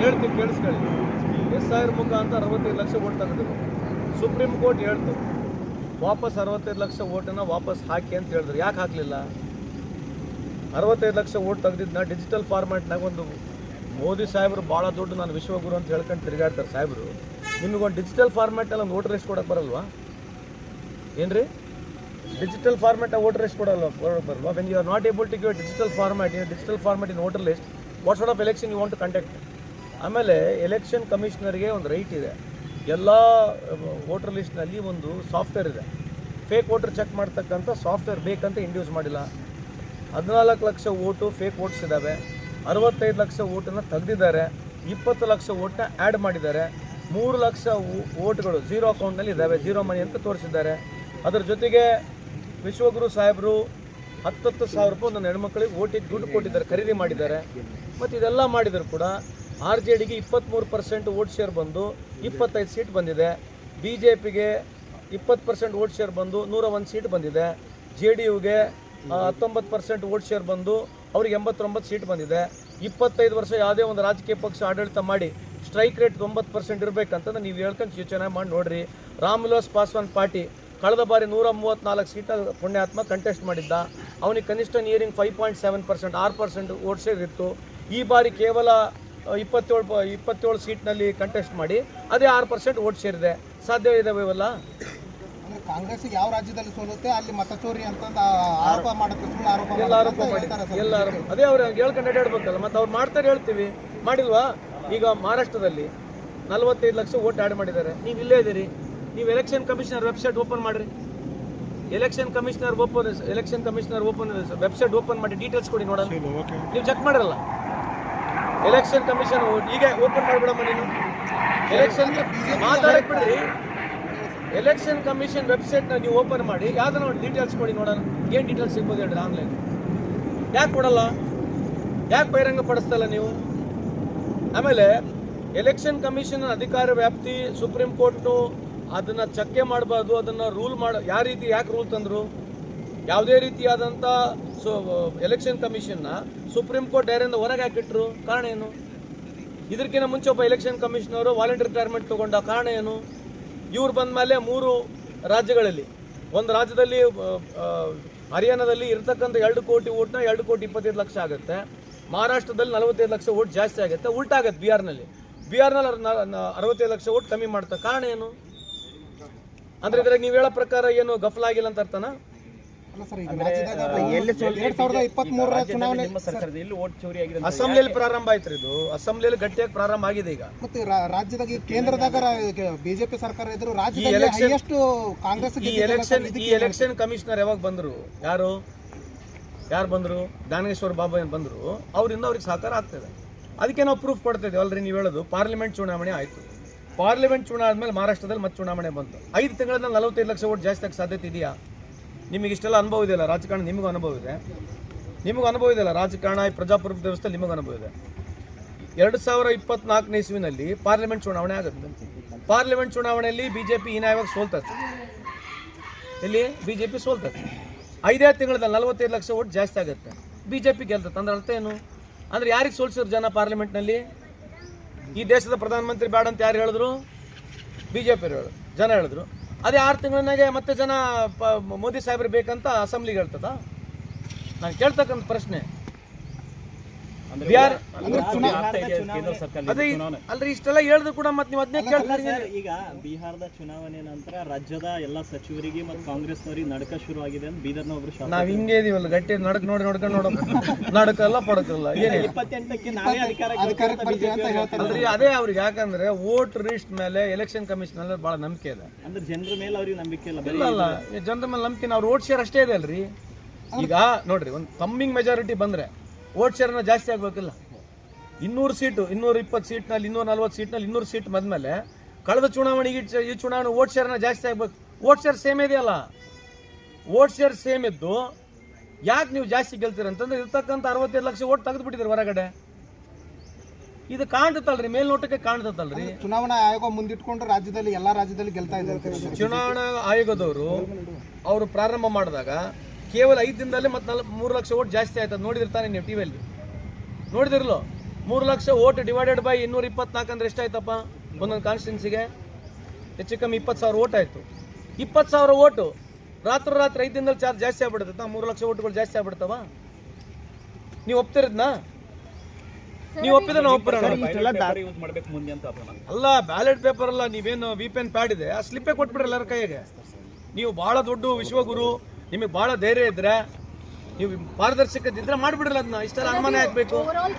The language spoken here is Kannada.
ಹೇಳ್ತೀವಿ ಕೇಳಿಸ್ಕೊಳ್ಳಿ. ಎಸ್ ಆರ್ ಮುಖಾಂತರ ಅರವತ್ತೈದು ಲಕ್ಷ ಓಟ್ ತೆಗೆದ್ರು ಸುಪ್ರೀಂ ಕೋರ್ಟ್ ಹೇಳ್ತು, ವಾಪಸ್ ಅರವತ್ತೈದು ಲಕ್ಷ ಓಟನ್ನು ವಾಪಸ್ ಹಾಕಿ ಅಂತ ಹೇಳಿದ್ರು. ಯಾಕೆ ಹಾಕಲಿಲ್ಲ? ಅರವತ್ತೈದು ಲಕ್ಷ ಓಟ್ ತೆಗೆದಿದ್ದನ್ನ ಡಿಜಿಟಲ್ ಫಾರ್ಮ್ಯಾಟ್ನಾಗ ಒಂದು ಮೋದಿ ಸಾಹೇಬರು ಭಾಳ ದೊಡ್ಡ ನಾನು ವಿಶ್ವಗುರು ಅಂತ ಹೇಳ್ಕೊಂಡು ತಿರುಗಾಡ್ತಾರೆ ಸಾಹೇಬರು. ನಿಮಗೊಂದು ಡಿಜಿಟಲ್ ಫಾರ್ಮ್ಯಾಟಲ್ಲಿ ಒಂದು ವೋಟರ್ ಲಿಸ್ಟ್ ಕೊಡೋಕೆ ಬರಲ್ವಾ? ಏನ್ರಿ? ಡಿಜಿಟಲ್ ಫಾರ್ಮ್ಯಾಟ್ ವೋಟರ್ ಲಿಸ್ಟ್ ಕೊಡಲ್ಲ ಬರಲ್ವಾ? When you are not able to give digital format in digital format in voter list what sort of election you want to conduct ಆಮೇಲೆ ಎಲೆಕ್ಷನ್ ಕಮಿಷನರ್ಗೆ ಒಂದು ರೈಟ್ ಇದೆ. ಎಲ್ಲ ವೋಟರ್ ಲಿಸ್ಟ್ನಲ್ಲಿ ಒಂದು ಸಾಫ್ಟ್ವೇರ್ ಇದೆ. ಫೇಕ್ ವೋಟರ್ ಚೆಕ್ ಮಾಡ್ತಕ್ಕಂಥ ಸಾಫ್ಟ್ವೇರ್ ಬೇಕಂತ ಇಂಡ್ಯೂಸ್ ಮಾಡಿಲ್ಲ. ಹದಿನಾಲ್ಕು ಲಕ್ಷ ಓಟು ಫೇಕ್ ವೋಟ್ಸ್ ಇದ್ದಾವೆ ಅರವತ್ತೈದು ಲಕ್ಷ ಓಟನ್ನು ತೆಗೆದಿದ್ದಾರೆ. ಇಪ್ಪತ್ತು ಲಕ್ಷ ಓಟ್ನ ಆ್ಯಡ್ ಮಾಡಿದ್ದಾರೆ. ಮೂರು ಲಕ್ಷ ಓಟ್ಗಳು ಝೀರೋ ಅಕೌಂಟ್ನಲ್ಲಿ ಇದ್ದಾವೆ ಝೀರೋ ಮನಿ ಅಂತ ತೋರಿಸಿದ್ದಾರೆ. ಅದರ ಜೊತೆಗೆ ವಿಶ್ವಗುರು ಸಾಹೇಬರು ಹತ್ತತ್ತು ಸಾವಿರ ರೂಪಾಯಿ ನನ್ನ ಹೆಣ್ಮಕ್ಳಿಗೆ ಓಟಿಗೆ ದುಡ್ಡು ಕೊಟ್ಟಿದ್ದಾರೆ, ಖರೀದಿ ಮಾಡಿದ್ದಾರೆ. ಮತ್ತು ಇದೆಲ್ಲ ಮಾಡಿದರು ಕೂಡ ಆರ್ ಜೆ ಡಿಗೆ ಇಪ್ಪತ್ತ್ಮೂರು ಪರ್ಸೆಂಟ್ ವೋಟ್ ಶೇರ್ ಬಂದು ಇಪ್ಪತ್ತೈದು ಸೀಟ್ ಬಂದಿದೆ. ಬಿ ಜೆ ಪಿಗೆ ಇಪ್ಪತ್ತು ಪರ್ಸೆಂಟ್ ವೋಟ್ ಶೇರ್ ಬಂದು ನೂರ ಒಂದು ಸೀಟ್ ಬಂದಿದೆ. ಜೆ ಡಿ ಯುಗೆ ಹತ್ತೊಂಬತ್ತು ಪರ್ಸೆಂಟ್ ವೋಟ್ ಶೇರ್ ಬಂದು ಅವ್ರಿಗೆ ಎಂಬತ್ತೊಂಬತ್ತು ಸೀಟ್ ಬಂದಿದೆ. ಇಪ್ಪತ್ತೈದು ವರ್ಷ ಯಾವುದೇ ಒಂದು ರಾಜಕೀಯ ಪಕ್ಷ ಆಡಳಿತ ಮಾಡಿ ಸ್ಟ್ರೈಕ್ ರೇಟ್ ತೊಂಬತ್ತು ಪರ್ಸೆಂಟ್ ಇರಬೇಕಂತಂದ್ರೆ ನೀವು ಹೇಳ್ಕೊಂಡು ಯೋಚನೆ ಮಾಡಿ ನೋಡಿರಿ. ರಾಮ್ ವಿಲಾಸ್ ಪಾಸ್ವಾನ್ ಪಾರ್ಟಿ ಕಳೆದ ಬಾರಿ ನೂರ ಮೂವತ್ತ್ನಾಲ್ಕು ಸೀಟ ಪುಣ್ಯಾತ್ಮ ಕಂಟೆಸ್ಟ್ ಮಾಡಿದ್ದ. ಅವನಿಗೆ ಕನಿಷ್ಠ nearing five point seven percent ಆರು ಪರ್ಸೆಂಟ್ ಓಟ್ಸೇರಿತ್ತು ಇತ್ತು ಈ ಬಾರಿ ಕೇವಲ ಇಪ್ಪತ್ತೇಳು ಪ ಇಪ್ಪತ್ತೇಳು ಸೀಟ್ನಲ್ಲಿ ಕಂಟೆಸ್ಟ್ ಮಾಡಿ ಅದೇ ಆರು ಪರ್ಸೆಂಟ್ ಓಟ್ ಸೇರಿದೆ. ಇದೆ ಸಾಧ್ಯ ಇದಾವೆ ಇವೆಲ್ಲ ಯಾವ ರಾಜ್ಯದಲ್ಲಿ ಸೋಲುತ್ತೆ ಅಲ್ಲಿ ಮತಚೋರಿ ಅಂತಂದು ಆರೋಪ ಮಾಡುತ್ತೆ ಆರೋಪ ಎಲ್ಲ ಆರೋಪ ಮಾಡಿ ಎಲ್ಲ ಆರೋಪ ಅದೇ ಅವ್ರು ಹೇಳ್ಕೊಂಡು ಅಡ್ಡಾಡ್ಬೇಕಲ್ಲ ಮತ್ತೆ ಅವ್ರು ಮಾಡ್ತಾರೆ ಹೇಳ್ತೀವಿ. ಮಾಡಿಲ್ವಾ? ಈಗ ಮಹಾರಾಷ್ಟ್ರದಲ್ಲಿ ನಲವತ್ತೈದು ಲಕ್ಷ ಓಟ್ ಆ್ಯಡ್ ಮಾಡಿದ್ದಾರೆ. ನೀವು ಇಲ್ಲೇ ಇದ್ದೀರಿ. ನೀವು ಎಲೆಕ್ಷನ್ ಕಮಿಷನರ್ ವೆಬ್ಸೈಟ್ ಓಪನ್ ಮಾಡಿರಿ. Election commissioner open election commissioner open website open ಮಾಡಿ ಡೀಟೇಲ್ಸ್ ಕೊಡಿ ನೋಡೋಣ. ನೀವು ಚೆಕ್ ಮಾಡಿರಲ್ಲ? ಎಲೆಕ್ಷನ್ ಕಮಿಷನ್ ಈಗ ಓಪನ್ ಮಾಡಿಬಿಡಮ್ಮ ನೀನು. ಎಲೆಕ್ಷನ್ ಮಾತಾಡಕ್ ಬಿಡ್ರಿ. ಎಲೆಕ್ಷನ್ ಕಮಿಷನ್ ವೆಬ್ಸೈಟ್ನ ನೀವು ಓಪನ್ ಮಾಡಿ ಯಾವ್ದನ್ನ ಒಂದು ಡೀಟೇಲ್ಸ್ ಕೊಡಿ ನೋಡೋಣ. ಏನು ಡೀಟೇಲ್ಸ್ ಸಿಗ್ಬೋದು ಹೇಳಿ ಆನ್ಲೈನ್ ಯಾಕೆ ಕೊಡಲ್ಲ? ಯಾಕೆ ಬಹಿರಂಗ ಪಡಿಸ್ತಲ್ಲ ನೀವು? ಆಮೇಲೆ ಎಲೆಕ್ಷನ್ ಕಮಿಷನ್ ಅಧಿಕಾರ ವ್ಯಾಪ್ತಿ ಸುಪ್ರೀಂ ಕೋರ್ಟು ಅದನ್ನ ಚಕ್ಕೆ ಮಾಡಬಾರ್ದು, ಅದನ್ನ ರೂಲ್ ಮಾಡ, ಯಾವ ರೀತಿ ಯಾಕೆ ರೂಲ್ ತಂದ್ರು? ಯಾವುದೇ ರೀತಿಯಾದಂಥ ಸೊ ಎಲೆಕ್ಷನ್ ಕಮಿಷನ್ನ ಸುಪ್ರೀಂ ಕೋರ್ಟ್ ಡೈರಿಂದ ಹೊರಗೆ ಹಾಕಿಟ್ರು. ಕಾರಣ ಏನು? ಇದಕ್ಕಿಂತ ಮುಂಚೆ ಒಬ್ಬ ಎಲೆಕ್ಷನ್ ಕಮಿಷನರು ವಾಲಂಟಿಯರ್ ರಿಟೈರ್ಮೆಂಟ್ ತಗೊಂಡ. ಕಾರಣ ಏನು? ಇವ್ರು ಬಂದ ಮೇಲೆ ಮೂರು ರಾಜ್ಯಗಳಲ್ಲಿ, ಒಂದು ರಾಜ್ಯದಲ್ಲಿ ಹರಿಯಾಣದಲ್ಲಿ ಇರ್ತಕ್ಕಂಥ ಎರಡು ಕೋಟಿ ಓಟ್ನ ಎರಡು ಕೋಟಿ ಇಪ್ಪತ್ತೈದು ಲಕ್ಷ ಆಗುತ್ತೆ. ಮಹಾರಾಷ್ಟ್ರದಲ್ಲಿ ನಲವತ್ತೈದು ಲಕ್ಷ ಓಟ್ ಜಾಸ್ತಿ ಆಗುತ್ತೆ. ಉಲ್ಟಾಗತ್ತೆ ಬಿಹಾರ್ನಲ್ಲಿ. ಬಿಹಾರ್ನಲ್ಲಿ ಅರವತ್ತೈದು ಲಕ್ಷ ಓಟ್ ಕಮ್ಮಿ ಮಾಡ್ತಾರೆ ಕಾರಣ ಏನು? ಅಂದ್ರೆ ಇದ್ರಾಗ ನೀವು ಹೇಳೋ ಪ್ರಕಾರ ಏನು ಗಫಲಾಗಿಲ್ಲ ಅಂತ ಅರ್ಥನಾ? ಅಸೆಂಬ್ಲಿಯಲ್ಲಿ ಪ್ರಾರಂಭ ಆಯ್ತು ಇದು. ಅಸೆಂಬ್ಲಿಯಲ್ಲಿ ಗಟ್ಟಿಯಾಗಿ ಪ್ರಾರಂಭ ಆಗಿದೆ ಈಗ. ಮತ್ತೆ ರಾಜ್ಯದಾಗ ಕೇಂದ್ರದಾಗ ಬಿಜೆಪಿ ಸರ್ಕಾರ ಇದ್ರು ಕಾಂಗ್ರೆಸ್ ಈ ಎಲೆಕ್ಷನ್ ಈ ಎಲೆಕ್ಷನ್ ಕಮಿಷನರ್ ಯಾವಾಗ ಬಂದ್ರು? ಯಾರು? ಯಾರು ಬಂದ್ರು? ದಾನೇಶ್ವರ ಬಾಬಾ ಏನ್ ಬಂದ್ರು? ಅವ್ರಿಂದ ಅವ್ರಿಗೆ ಸಹಕಾರ ಆಗ್ತದೆ. ಅದಕ್ಕೆ ನಾವು ಪ್ರೂಫ್ ಕೊಡ್ತಾ ಇದೀವಿ ಅಲ್ರಿ ನೀವು ಹೇಳೋದು. ಪಾರ್ಲಿಮೆಂಟ್ ಚುನಾವಣೆ ಆಯಿತು. ಪಾರ್ಲಿಮೆಂಟ್ ಚುನಾವಣೆ ಆದ್ಮೇಲೆ ಮಹಾರಾಷ್ಟ್ರದಲ್ಲಿ ಮತ್ತೆ ಚುನಾವಣೆ ಬಂತು. ಐದು ತಿಂಗಳಲ್ಲಿ ನಲವತ್ತೈದು ಲಕ್ಷ ಓಟ್ ಜಾಸ್ತಿ ಆಗಿ ಸಾಧ್ಯತೆ ಇದೆಯಾ? ನಿಮಗೆ ಇಷ್ಟೆಲ್ಲ ಅನುಭವ ಇದೆಯಲ್ಲ? ರಾಜಕಾರಣ ನಿಮಗೂ ಅನುಭವ ಇದೆ? ನಿಮಗೂ ಅನುಭವ ಇದೆಯಲ್ಲ? ರಾಜಕಾರಣ ಈ ಪ್ರಜಾಪ್ರಭುತ್ವ ವ್ಯವಸ್ಥೆ ನಿಮಗೂ ಅನುಭವ ಇದೆ? ಎರಡು ಸಾವಿರ ಇಪ್ಪತ್ನಾಲ್ಕನೇ ಇಸ್ವಿನಲ್ಲಿ ಪಾರ್ಲಿಮೆಂಟ್ ಚುನಾವಣೆ ಆಗುತ್ತೆ. ಪಾರ್ಲಿಮೆಂಟ್ ಚುನಾವಣೆಯಲ್ಲಿ ಬಿ ಜೆ ಪಿ ಹೀನಾಯವಾಗಿ ಸೋಲ್ತದೆ ಇಲ್ಲಿ ಬಿ ಜೆ ಪಿ ಸೋಲ್ತದೆ ಐದೇ ತಿಂಗಳಲ್ಲಿ ನಲವತ್ತೈದು ಲಕ್ಷ ಓಟ್ ಜಾಸ್ತಿ ಆಗುತ್ತೆ. ಬಿ ಜೆ ಪಿ ಗೆಲ್ತದೆ. ಅಂದ್ರೆ ಅರ್ಥ ಏನು? ಅಂದರೆ ಯಾರಿಗೆ ಸೋಲ್ಸಿದ್ರು ಜನ ಪಾರ್ಲಿಮೆಂಟ್ನಲ್ಲಿ? ಈ ದೇಶದ ಪ್ರಧಾನಮಂತ್ರಿ ಬೇಡ ಅಂತ ಯಾರು ಹೇಳಿದ್ರು? ಬಿ ಜೆ ಪಿ ಜನ ಹೇಳಿದ್ರು. ಅದೇ ಆರು ತಿಂಗಳನ್ನಾಗೆ ಮತ್ತೆ ಜನ ಮೋದಿ ಸಾಹೇಬ್ರು ಬೇಕಂತ ಅಸೆಂಬ್ಲಿಗೆ ಹೇಳ್ತದ? ನಾನು ಕೇಳ್ತಕ್ಕಂಥ ಪ್ರಶ್ನೆ. ಅಲ್ರಿ ಇಷ್ಟೆಲ್ಲ ಹೇಳಿದ್ರು ಕೂಡ ಮತ್ತೆ ನೀವು ಅದನ್ನೇ ಕೇಳ್ತಾರೆ ಈಗ ಬಿಹಾರದ ಚುನಾವಣೆ ನಂತರ ರಾಜ್ಯದ ಎಲ್ಲ ಸಚಿವರಿಗೆ ಮತ್ತು ಕಾಂಗ್ರೆಸ್ನವರಿಗೆ ನಡಕ ಶುರು ಆಗಿದೆ ಅಂತ ಬೀದರ್ನ ಒಬ್ರು ನಾವ್ ಹಿಂಗೆ ಇದೀವಲ್ಲ ಗಟ್ಟಿ ನಡಕ್ ನೋಡಿ ನೋಡ್ಕೊಂಡು ನೋಡ ನಡಕಲ್ಲ ಪಡಕಲ್ಲ ಇಪ್ಪತ್ತೆಂಟಕ್ಕೆ ನಾವೇ ಅಧಿಕಾರ ಅಧಿಕಾರಕ್ಕೆ ಅಂತ ಹೇಳ್ತಾರೆ. ಅಲ್ರಿ ಅದೇ ಅವ್ರಿಗೆ ಯಾಕಂದ್ರೆ ವೋಟ್ ರಿಸ್ಟ್ ಮೇಲೆ ಎಲೆಕ್ಷನ್ ಕಮಿಷನ್ ಅಲ್ಲಿ ಬಹಳ ನಂಬಿಕೆ ಇದೆ. ಅಂದ್ರೆ ಜನರ ಮೇಲೆ ಅವ್ರಿಗೆ ನಂಬಿಕೆ ಇಲ್ಲ ಇಲ್ಲ ಅಲ್ಲ ಜನರ ಮೇಲೆ ನಂಬಿಕೆ ನಾವ್ ವೋಟ್ ಶೇರ್ ಅಷ್ಟೇ ಇದೆ ಅಲ್ರಿ. ಈಗ ನೋಡ್ರಿ ಒಂದು ಕಮ್ಮಿಂಗ್ ಮೆಜಾರಿಟಿ ಬಂದ್ರೆ ವೋಟ್ ಶೇರ್ನ ಜಾಸ್ತಿ ಆಗ್ಬೇಕಿಲ್ಲ. ಇನ್ನೂರು ಸೀಟು ಇನ್ನೂರ ಇಪ್ಪತ್ತು ಸೀಟ್ನಲ್ಲಿ ಇನ್ನೂರ ನಲ್ವತ್ತು ಸೀಟ್ನಲ್ಲಿ ಇನ್ನೂರು ಸೀಟ್ ಬಂದ್ಮೇಲೆ ಕಳೆದ ಚುನಾವಣೆಗೆ ಈ ಚುನಾವಣೆ ವೋಟ್ ಶೇರ್ನ ಜಾಸ್ತಿ ಆಗ್ಬೇಕು. ವೋಟ್ ಶೇರ್ ಸೇಮ್ ಇದೆಯಲ್ಲ? ವೋಟ್ ಶೇರ್ ಸೇಮ್ ಇದ್ದು ಯಾಕೆ ನೀವು ಜಾಸ್ತಿ ಗೆಲ್ತೀರ ಅಂತಂದ್ರೆ ಇರ್ತಕ್ಕಂಥ ಅರವತ್ತೈದು ಲಕ್ಷ ಓಟ್ ತೆಗೆದು ಬಿಟ್ಟಿದ್ರು ಹೊರಗಡೆ. ಇದು ಕಾಣ್ತಲ್ರಿ ಮೇಲ್ನೋಟಕ್ಕೆ ಕಾಣ್ತಲ್ರಿ ಚುನಾವಣಾ ಆಯೋಗ ಮುಂದಿಟ್ಕೊಂಡು ರಾಜ್ಯದಲ್ಲಿ ಎಲ್ಲಾ ರಾಜ್ಯದಲ್ಲಿ ಗೆಲ್ತಾ ಇದ್ದಾರೆ ಚುನಾವಣಾ ಆಯೋಗದವರು ಅವರು ಪ್ರಾರಂಭ ಮಾಡಿದಾಗ ಕೇವಲ ಐದು ದಿನದಲ್ಲಿ ಮತ್ತೆ ನಲ್ ಮೂರು ಲಕ್ಷ ಓಟ್ ಜಾಸ್ತಿ ಆಯ್ತದ. ನೋಡಿದಿರ್ತಾನೆ ನೀವು ಟಿವಿಯಲ್ಲಿ ನೋಡಿದಿರ್ಲು? ಮೂರು ಲಕ್ಷ ಓಟ್ ಡಿವೈಡೆಡ್ ಬೈ ಇನ್ನೂರ ಇಪ್ಪತ್ನಾಲ್ಕು ಅಂದ್ರೆ ಎಷ್ಟಾಯ್ತಪ್ಪ? ಒಂದೊಂದು ಕಾನ್ಸ್ಟಿಟ್ಯೂನ್ಸಿಗೆ ಹೆಚ್ಚು ಕಮ್ಮಿ ಇಪ್ಪತ್ತು ಸಾವಿರ ಓಟ್ ಆಯಿತು. ಇಪ್ಪತ್ತು ಸಾವಿರ ಓಟು ರಾತ್ರಿ ರಾತ್ರಿ ಐದು ದಿನದಲ್ಲಿ ಚಾರ್ಜ್ ಜಾಸ್ತಿ ಆಗ್ಬಿಡುತ್ತಾ. ಮೂರು ಲಕ್ಷ ಓಟ್ಗಳು ಜಾಸ್ತಿ ಆಗ್ಬಿಡ್ತಾವ? ನೀವು ಒಪ್ತಿರದ್ನಾ? ನೀವು ಒಪ್ಪಿದ್ರೆ ನಾವು ಒಪ್ಪಿರೋಣ. ಯೂಸ್ ಮಾಡ್ಬೇಕು ಮುಂದೆ ಅಂತ ಅರ್ಥ ಅಲ್ಲ ಬ್ಯಾಲೆಟ್ ಪೇಪರ್ ಅಲ್ಲ ನೀವೇನು ವಿ ಪ್ಯಾಡ್ ಇದೆ. ಆ ಸ್ಲಿಪ್ಪೇ ಕೊಟ್ಬಿಡ್ರಿ ಎಲ್ಲರ ಕೈಗೆ. ನೀವು ಭಾಳ ದೊಡ್ಡ ವಿಶ್ವಗುರು. ನಿಮಗೆ ಭಾಳ ಧೈರ್ಯ ಇದ್ರೆ ನೀವು ಪಾರದರ್ಶಕ ಇದ್ರೆ ಮಾಡಿಬಿಡ್ರಲ್ಲ ಅದನ್ನ. ಇಷ್ಟೆಲ್ಲ ಅನುಮಾನ ಓವರಾಲ್